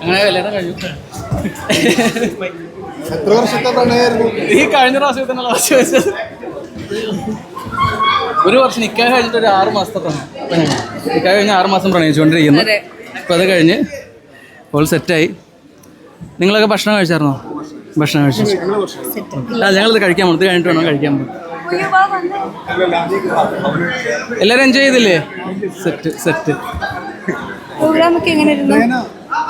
അങ്ങനെ കല്യാണം കഴിഞ്ഞു എത്ര വർഷത്തെ പ്രണയമായിരുന്നു ഈ കഴിഞ്ഞ പ്രാവശ്യം തന്നെ ലാസ്റ്റ് വെച്ചത്. ഒരു വർഷം നിൽക്കാൻ കഴിഞ്ഞിട്ട് ഒരു ആറ് മാസത്തെ പ്രണയം. നിൽക്കാൻ കഴിഞ്ഞ് ആറ് മാസം പ്രണയിച്ചുകൊണ്ടിരിക്കുന്നു. അപ്പം അത് കഴിഞ്ഞ് ഓൾ സെറ്റായി നിങ്ങളൊക്കെ ഭക്ഷണം കഴിച്ചായിരുന്നോ? ഭക്ഷണം കഴിച്ചു. ആ ഞങ്ങളിത് കഴിക്കാൻ പോകുന്നത് കഴിഞ്ഞിട്ട് വേണം കഴിക്കാൻ പോകും എല്ലാവരും എൻജോയ് ചെയ്തില്ലേ? സെറ്റ് സെറ്റ് പ്രോഗ്രാം ഒക്കെ എങ്ങനെ ഇരുന്നു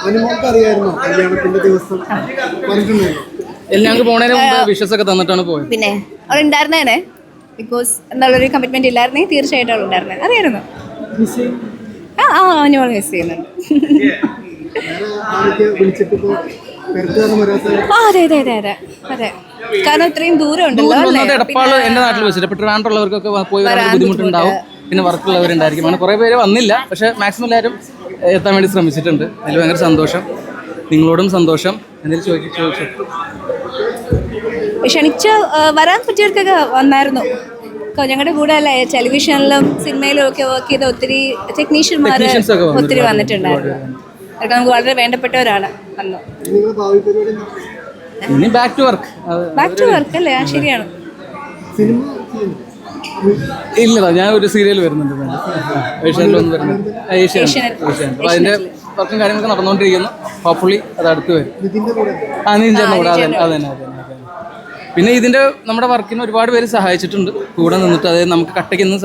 അനുമോൾക്ക് അറിയായിരുന്നു കല്യാണത്തിന്റെ ദിവസം. പറഞ്ഞിട്ടുണ്ടായിരുന്നു ഞങ്ങൾക്ക് പോണേന് മുമ്പ് വിഷസ് ഒക്കെ തന്നിട്ടാണ് പോയത്. പിന്നെ അവിടെ ഉണ്ടായിരുന്നേനെ ബിക്കോസ് എന്നുള്ളൊരു കമ്മിറ്റ്മെന്റ് ഇല്ലായിരുന്നെ തീർച്ചയായിട്ടും അവിടെ ഉണ്ടായിരുന്നേ അറിയായിരുന്നു ആ ആ അനുമോൾ മിസ് ചെയ്യുന്നുണ്ട്. ആ അതെ അതെ അതെ അതെ അതെ. കാരണം ഇത്രയും ദൂരം ഉണ്ടല്ലോ അല്ലേ? എടപ്പാൾ എന്റെ നാട്ടിൽ വെച്ചിട്ട് ഇപ്പൊ ട്രിവാൻഡ്രുള്ളവർക്കൊക്കെ പോയി വരാൻ ബുദ്ധിമുട്ടുണ്ടാവും പിന്നെ വർക്കുള്ളവരുണ്ടായിരിക്കും അങ്ങനെ കുറേ പേര് വന്നില്ല. പക്ഷെ മാക്സിമം എല്ലാവരും എത്താൻ വേണ്ടി ശ്രമിച്ചിട്ടുണ്ട്. അതിൽ ഭയങ്കര സന്തോഷം. നിങ്ങളോടും സന്തോഷം. എന്തെങ്കിലും ചോദിച്ചു ചോദിച്ചു? ക്ഷണിച്ച് വരാൻ പറ്റിയവർക്കൊക്കെ വന്നായിരുന്നു. ഞങ്ങളുടെ കൂടെ അല്ലേ ടെലിവിഷനിലും സിനിമയിലും ഒക്കെ വർക്ക് ചെയ്ത ഒത്തിരി ടെക്നീഷ്യന്മാർ. ഒത്തിരി വന്നിട്ടുണ്ടായിരുന്നു. അതൊക്കെ നമുക്ക് വളരെ വേണ്ടപ്പെട്ടവരാണ് ഭാവി ഇനി back to work back to work അല്ലേ? ആ ശരിയാണ്. സിനിമ ഇല്ലടാ ഞാൻ ഒരു സീരിയൽ വരുന്നുണ്ട് ഏഷ്യാനിലൊന്നും വരുന്നുണ്ട്. ഏഷ്യാനെറ്റ്. ഏഷ്യാനെറ്റ്. അപ്പോൾ അതിന്റെ വർക്കും കാര്യങ്ങളൊക്കെ നടന്നുകൊണ്ടിരിക്കുന്നു. ഹോപ്പ്ഫുള്ളി അത് അടുത്ത് വരും. ആ നീ ചേട്ടൻ കൂടെ. അതെ അതെ അതെ അതെ പിന്നെ ഇതിന്റെ നമ്മുടെ വർക്കിന് ഒരുപാട് പേര് സഹായിച്ചിട്ടുണ്ട്. കൂടെ നിന്നിട്ട് അതായത് നമുക്ക് കട്ടയ്ക്ക് നിന്ന്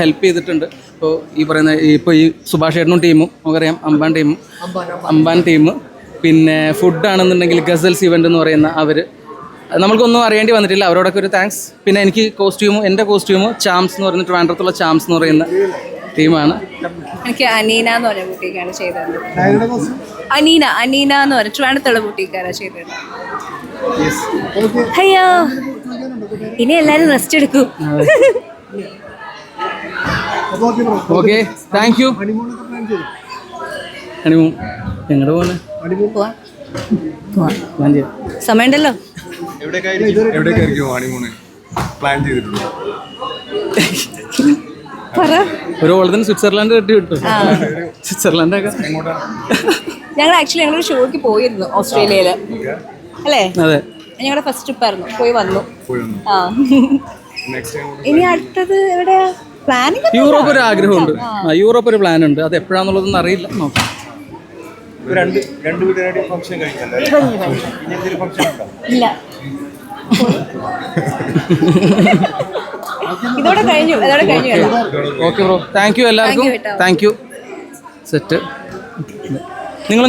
ഹെൽപ്പ് ചെയ്തിട്ടുണ്ട്. ഇപ്പോൾ ഈ പറയുന്ന ഇപ്പോൾ ഈ സുഭാഷ് ഏട്ടനും ടീമും നമുക്കറിയാം അമ്പാൻ ടീമും. അമ്പാൻ ടീം. പിന്നെ ഫുഡാണെന്നുണ്ടെങ്കിൽ ഗസൽസ് ഇവന്റ് എന്ന് പറയുന്ന അവർ നമ്മൾക്കൊന്നും അറിയേണ്ടി വന്നിട്ടില്ല. അവരോടൊക്കെ ഒരു താങ്ക്സ് പിന്നെ എനിക്ക് കോസ്റ്റ്യൂമും എന്റെ കോസ്റ്റ്യൂമും ചാംസ് എന്ന് പറയുന്ന ട്രിവാൻഡ്രത്തുള്ള ചാംസ് എന്ന് പറയുന്ന ടീമാണ്. എനിക്ക് അനീന എന്ന് പറഞ്ഞ ബുട്ടീക്കാണ് ചെയ്തത്. അനീന അനീന എന്ന് പറഞ്ഞ ട്രിവാൻഡത്തുള്ള ബുട്ടീക്കാരാണ് ചെയ്തത്. അയ്യോ ഇനി എല്ലാരും റെസ്റ്റ് എടുക്കൂ. ഓക്കെ താങ്ക് യു ഹണിമൂൺ എങ്ങോട്ട് ചെയ്യാം. സമയമുണ്ടല്ലോ. എവിടേക്കായിരിക്കും? ഹണിമൂണ് പ്ലാൻ ചെയ്തിട്ടുണ്ട്? ഒരു ഓളത്തിന് സ്വിറ്റ്സർലാൻഡ് കെട്ടി കിട്ടും സ്വിറ്റ്സർലാൻഡൊക്കെ? ഞങ്ങൾ ആക്ച്വലി ഞങ്ങളൊരു ഷോയ്ക്ക് പോയിരുന്നു ഓസ്ട്രേലിയയിൽ അല്ലേ? അതെ. ഞങ്ങളുടെ ഫസ്റ്റ് ട്രിപ്പ് ആയിരുന്നു. പോയി വന്നു. പോയി വന്നു. ആ. ഇനി അടുത്തത് എവിടെയാ പ്ലാനിങ് യൂറോപ്പ് ഒരു ആഗ്രഹമുണ്ട്. ആ. യൂറോപ്പ് ഒരു പ്ലാൻ ഉണ്ട്. അത് എപ്പോഴാന്നുള്ളതൊന്നും അറിയില്ല. നോക്കാം. രണ്ട് രണ്ട് വീട്ടുകാരുടെ ഫംഗ്ഷൻ കഴിഞ്ഞല്ലേ ഇല്ല. ഇതോടെ കഴിഞ്ഞു ഇതോടെ കഴിഞ്ഞു ഓക്കെ ബ്രോ താങ്ക് യു എല്ലാവർക്കും. താങ്ക് യു സെറ്റ് നിങ്ങൾ